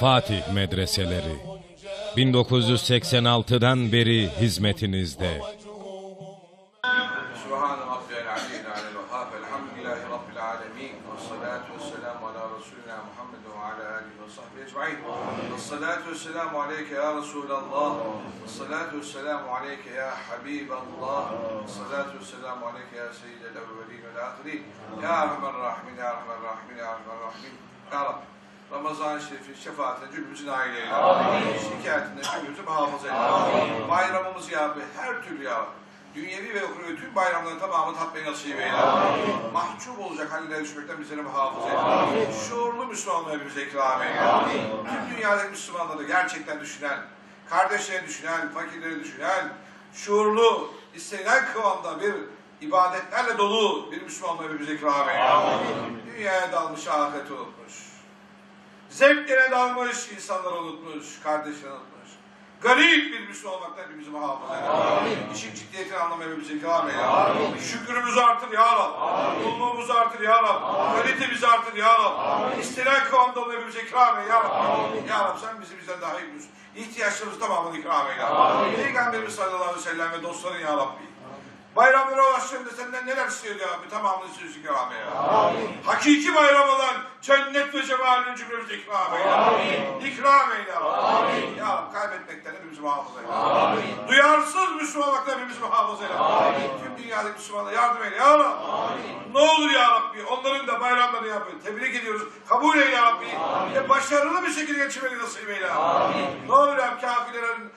Fatih Medreseleri 1986'dan beri hizmetinizde. سبحان ربي العلي العلي الوهاب الحمد لله رب العالمين والصلاة والسلام على رسولنا محمد وعلى آله وصحبه أجمعين الصلاة والسلام عليك يا رسول الله الصلاة والسلام عليك يا حبيب الله الصلاة والسلام عليك يا سيد الأولين والآخرين يا أرحم الراحمين يا أرحم الراحمين يا أرحم الراحمين يا رب Ramazan-ı Şerif'in şefaatine cümlemizin aileyle. Şikayetinde cümlemizi muhafaza eyle. Bayramımız ya Rabbi her türlü ya Rabbi. Dünyevi ve ukrevi tüm bayramların tamamı tatmayı nasip eyle. Mahcup olacak hallere düşmekten bizleri muhafaza eyle. Şuurlu Müslümanları bize ikram eyle. Tüm dünyadaki Müslümanları gerçekten düşünen, kardeşleri düşünen, fakirleri düşünen, şuurlu, istenilen kıvamda bir ibadetlerle dolu bir Müslümanları bize ikram eyle. Dünyaya dalmış, ahireti unutmuş. Zevklere dalmış, insanları unutmuş, kardeşlerini unutmuş. Garip bir Müslüman olmaktan hepimizi muhafaza eyle. İşin ciddiyetini anlamaya hepimizi ikram eyle. Şükrümüzü artır ya Rab. Kulluğumuzu artır ya Rab. Kalitemizi artır ya Rab. İstenen kıvamda olmayı hepimize ikram eyle ya Rab. Ya Rab sen bizi bizden daha iyi biliyorsun. İhtiyaçlarımızı tamamını ikram eyle. Peygamberimiz sallallahu aleyhi ve sellem ve dostların ya Rabbi. Bayramlara ulaştığında senden neler istiyor ya Rabbi? Tamamını istiyoruz ikram eyle. Hakiki bayram olan cennet ve cemalinin cümlemizi ikram eyle. İkram eyle ya Rabbi. Ya Rabbi kaybetmekten hepimizi muhafaza eyle. Duyarsız Müslüman olmaktan hepimizi muhafaza eyle. Tüm dünyadaki Müslümanlara yardım eyle ya Rabbi. Ne olur ya Rabbi onların da bayramlarını yapıyor. Tebrik ediyoruz. Kabul eyle ya Rabbi. Ve başarılı bir şekilde geçirmeyi nasip eyle ya Rabbi. Ne olur ya Rabbi kafirlerin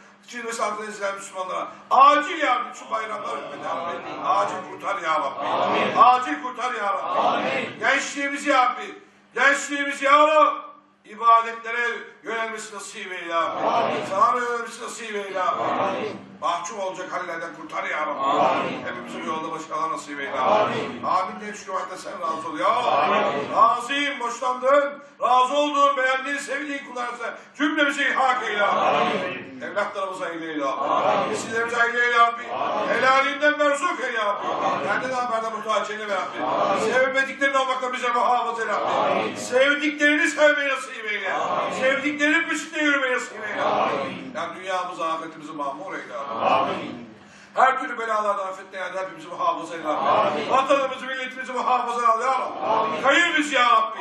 Altında ezilen Müslümanlara acil yardım şu bayramlar Rabbi. Acil kurtar ya Rabbi. Acil kurtar ya Rabbi. Gençliğimizi ya Rabbi. Gençliğimizi ya Rabbi. ibadetlere yönelmesi nasip eyle Rabbi. Sana yönelmesi nasip eyle Rabbi. Mahcup olacak hallerden kurtar ya Rabbi. Hepimizin yolda başkalar nasip eyle Rabbi. Amin diye şükür hatta sen razı ol ya Rabbi. Razıyım, hoşlandığın, razı olduğun, beğendiğin, sevdiğin kullarsa cümlemizi hak eyle ya Rabbi. Evlatlarımıza eyle eyle Rabbi. Nesillerimize eyle eyle Rabbi. Helalinden merzuk eyle Rabbi. Kendi haberde muhtaç eyle Rabbi. Sevmediklerini olmakla bize muhafaza eyle Rabbi. Sevdiklerini sevmeyi nasip eyle. Sevdiklerinin peşinde yürümeyi nasip eyle. Yani dünyamızı, ahiretimizi mamur eyle Rabbi. Her türlü belalardan, afetlerden hepimizi muhafaza eyle Rabbi. Vatanımızı, milletimizi muhafaza eyle Rabbi. Kayır bizi ya Rabbi.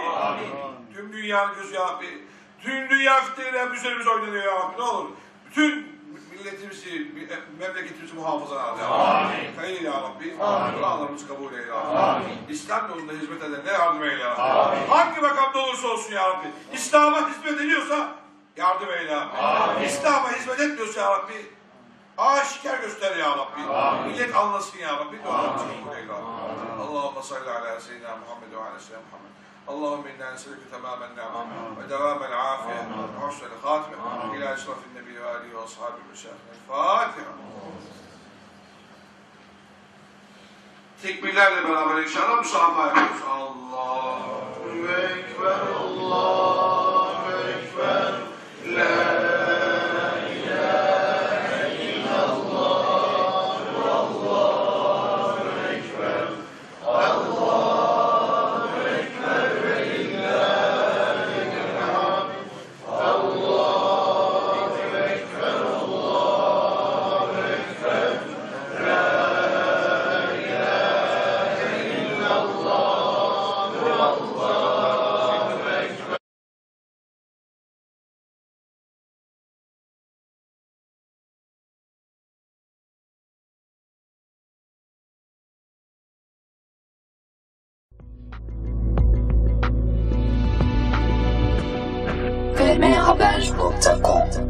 Tüm dünyanın gözü ya Rabbi. Tüm dünya fitneyle üzerimize oynanıyor ya Rabbi. Ne olur. Bütün milletimizi, memleketimizi muhafaza eyle ya Rabbi. Kayır ya Rabbi. Dualarımızı kabul eyle ya Rabbi. İslam yolunda hizmet edenlere yardım eyle ya Rabbi. Hangi makamda olursa olsun ya Rabbi. İslam'a hizmet ediyorsa yardım eyle ya Rabbi. İslam'a hizmet etmiyorsa ya Rabbi aşikar göster ya Rabbi. Millet anlasın ya Rabbi. Dualarımızı kabul eyle ya Rabbi. Allahümme salli ala seyyidina Muhammed ve ala seyyidina Muhammed. اللهم انا نسالك تمام النعمه ودوام العافيه وحسن الخاتمه الى اشرف النبي واله واصحابه المشايخ الفاتحه Tekbirlerle beraber inşallah musafaha yapıyoruz. Allahu Ekber, sondage pour ton compte.